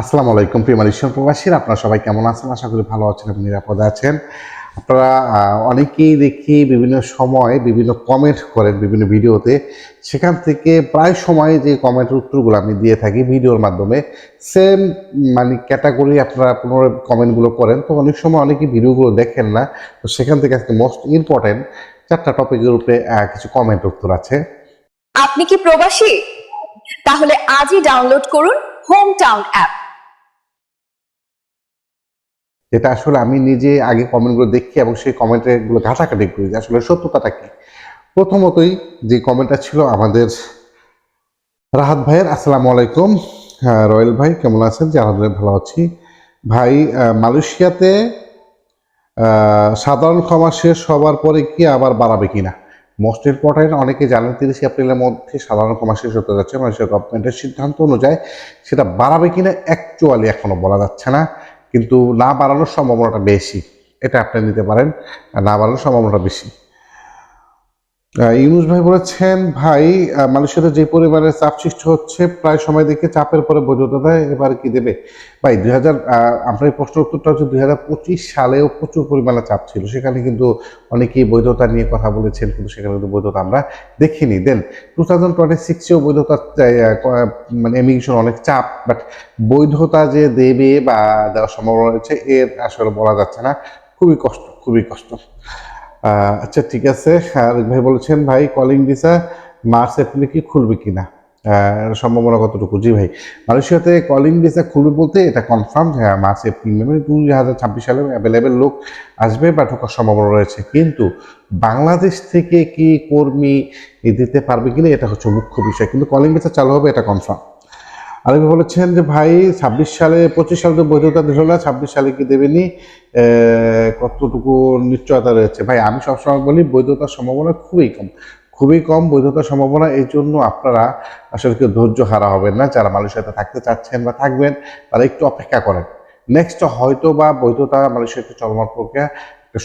আসসালামু আলাইকুম প্রিয় মালয়েশিয়ান প্রবাসীর, আপনারা সবাই কেমন আছেন? আশা করি ভালো আছেন এবং নিরাপদে আছেন। আপনারা অনেকেই দেখি বিভিন্ন সময় বিভিন্ন কমেন্ট করেন বিভিন্ন ভিডিওতে। সেখান থেকে প্রায় সময় যে কমেন্টের উত্তরগুলো আমি দিয়ে থাকি ভিডিওর মাধ্যমে সেম মানে ক্যাটাগরি আপনারা পুনরায় কমেন্টগুলো করেন। তো অনেক সময় অনেকেই ভিডিওগুলো দেখেন না। তো সেখান থেকে আজকে মোস্ট ইম্পর্টেন্ট চারটা টপিকের উপরে কিছু কমেন্ট উত্তর আছে। আপনি কি প্রবাসী? তাহলে আজই ডাউনলোড করুন হোম টাউন অ্যাপ যেটা আসলে আমি নিজে আগে কমেন্টগুলো দেখি এবং সেই কমেন্টগুলো ঘাটাঘাটি করি যে আসলে সত্যতাটা কি? প্রথমতই যে কমেন্টটা ছিল আমাদের রাহাত ভাইয়ের, আসসালামু আলাইকুম হ্যাঁ রয়েল ভাই, কেমন আছেন? যে আলহামদুলিল্লাহ ভালো আছি। ভাই মালয়েশিয়াতে সাধারণ ক্ষমা শেষ হওয়ার পরে কি আবার বাড়াবে কিনা? মোস্ট ইম্পর্টেন্ট অনেকে জানেন তিরিশে এপ্রিলের মধ্যে সাধারণ ক্ষমা শেষ হতে যাচ্ছে। মালয়েশিয়া গভর্নমেন্টের সিদ্ধান্ত অনুযায়ী সেটা বাড়াবে কিনা অ্যাকচুয়ালি এখনও বলা যাচ্ছে না। কিন্তু না বাড়ানোর সম্ভাবনাটা বেশি। এটা আপনি নিতে পারেন না বাড়ানোর সম্ভাবনাটা বেশি। ইউনুস ভাই বলেছেন, ভাই মালয়েশিয়াতে যে পরিমাণে চাপ সৃষ্টি হচ্ছে, প্রায় সময় দেখে চাপের পরে বৈধতা দেয় এবার কি দেবে? ভাই, দুই হাজার আপনার এই প্রশ্নের উত্তরটা হচ্ছে দুই হাজার পঁচিশ সালেও প্রচুর পরিমাণে চাপ ছিল। সেখানে কিন্তু অনেকেই বৈধতা নিয়ে কথা বলেছেন, কিন্তু সেখানে কিন্তু বৈধতা আমরা দেখিনি। দেন টু থাউজেন্ড টোয়েন্টি সিক্সেও ক- মানে এমিগ্রেশন অনেক চাপ বাট বৈধতা যে দেবে বা দেওয়ার সম্ভাবনা রয়েছে, এর আসলে বলা যাচ্ছে না। খুবই কষ্ট খুবই কষ্ট। আচ্ছা ঠিক আছে। আর ভাই বলেছেন, ভাই কলিং ভিসা মার্চ এপ্রিলে কি খুলবে কিনা? সম্ভাবনা কতটুকু? জি ভাই, মালয়েশিয়াতে কলিং ভিসা খুলবে বলতে এটা কনফার্ম হ্যাঁ মার্চ এপ্রিল মানে দুই হাজার ছাব্বিশ সালে অ্যাভেলেবেল লোক আসবে বা ঢোকার সম্ভাবনা রয়েছে। কিন্তু বাংলাদেশ থেকে কি কর্মী দিতে পারবে কিনা, এটা হচ্ছে মুখ্য বিষয়। কিন্তু কলিং ভিসা চালু হবে, এটা কনফার্ম আরেকবার বলেছেন যে, ভাই, ছাব্বিশ সালে, পঁচিশ সালে তো বৈধতা দিল না, ছাব্বিশ সালে কি দেবেনি? কতটুকু নিশ্চয়তা রয়েছে? ভাই, আমি সবসময় বলি, বৈধতার সম্ভাবনা খুবই কম। খুবই কম বৈধতার সম্ভাবনা, এই জন্য আপনারা আসলে কেউ ধৈর্য হারা হবেন না। যারা মালয়েশিয়াতে থাকতে চাচ্ছেন বা থাকবেন, তারা একটু অপেক্ষা করেন। নেক্সট হয়তো বা বৈধতা মালয়েশিয়াতে চলমান প্রক্রিয়া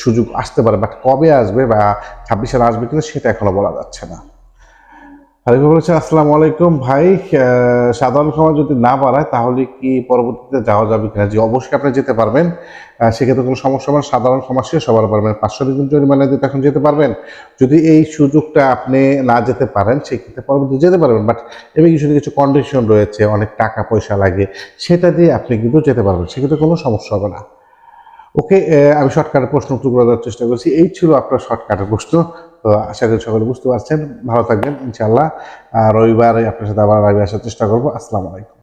সুযোগ আসতে পারে বাট কবে আসবে বা ছাব্বিশ সালে আসবে কিনা, সেটা এখনও বলা যাচ্ছে না। আরেকবার বলেছেন, আসসালামু আলাইকুম ভাই সাধারণ ক্ষমা যদি না বাড়ায়, তাহলে কি পরবর্তীতে যাওয়া যাবে কিনা? জি, অবশ্যই আপনি যেতে পারবেন। সেক্ষেত্রে কোনো সমস্যা হবে। সাধারণ শেষ সবার পারবেন। পাঁচশো দিন জরিমানা দিতে এখন যেতে পারবেন। যদি এই সুযোগটা আপনি না যেতে পারেন, সেক্ষেত্রে পরবর্তীতে যেতে পারবেন। বাট ইমিগ্রেশনে কিছু কন্ডিশন রয়েছে, অনেক টাকা পয়সা লাগে, সেটা দিয়ে আপনি কিন্তু যেতে পারবেন, সেক্ষেত্রে কোনো সমস্যা হবে না। ওকে আমি শর্টকাটের প্রশ্ন উত্তর করে দেওয়ার চেষ্টা করছি। এই ছিল আপনার শর্টকাটের প্রশ্ন। তো আশা করি সকলে বুঝতে পারছেন। ভালো থাকবেন ইনশাল্লাহ আর রবিবার আপনার সাথে আবার আসার চেষ্টা করব। আসসালামু আলাইকুম।